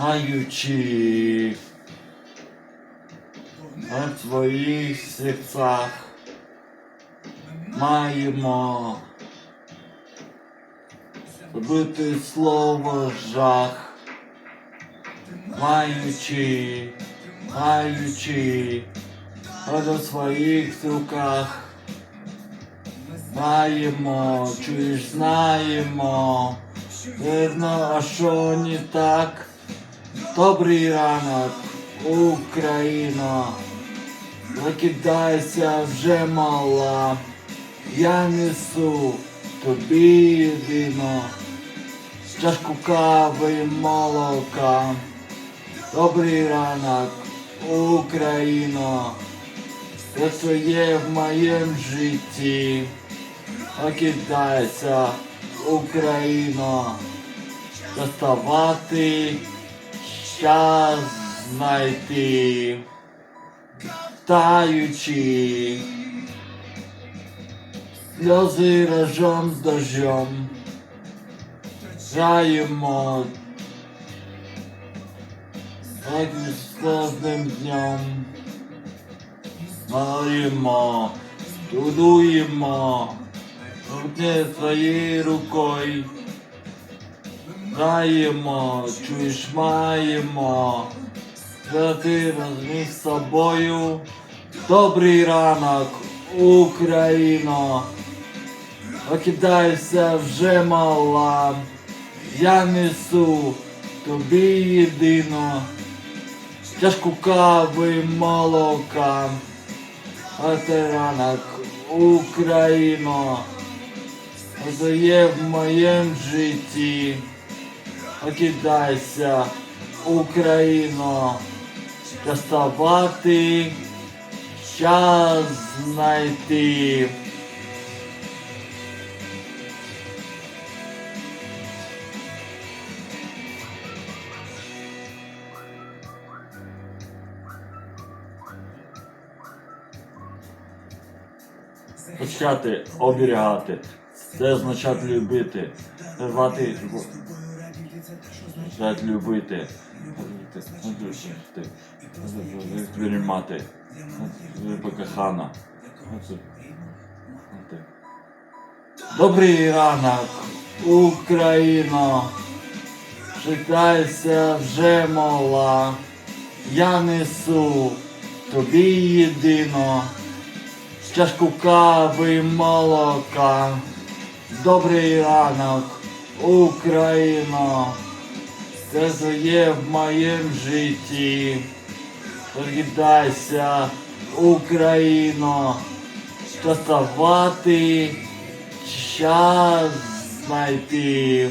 маючи в своїх серцях маємо забити слово жах, маючи, маючи у своїх руках. Маємо, чуєш, знаємо, видно, а що не так. Добрий ранок, Україно, викидайся вже мала, я несу тобі єдино, чашку кави молока. Добрий ранок, Україно, це своє в моєму житті. Окидайся, Україно, доставати час знайти, таючи, сльози разом з дождем, граємо, як з кожним днем, Маємо, будуємо, руки своєю рукою. Даємо, чуєш, маємо, ти з собою. Добрий ранок, Україно, Окидайся вже мала, я несу тобі єдино, чашку кави молока. А це ранок, Україно, це в моєму житті. Окидайся, Україно, доставати час знайти. Почати оберігати. Це означає любити. Рвати означає любити. Сприймати. Покохана. Добрий ранок, Україно. Чекайся вже мала. Я несу тобі єдино чашку кави молока. Добрий ранок, Україно. Є в моєму житті. Привітайся, Україно, доставати час знайти.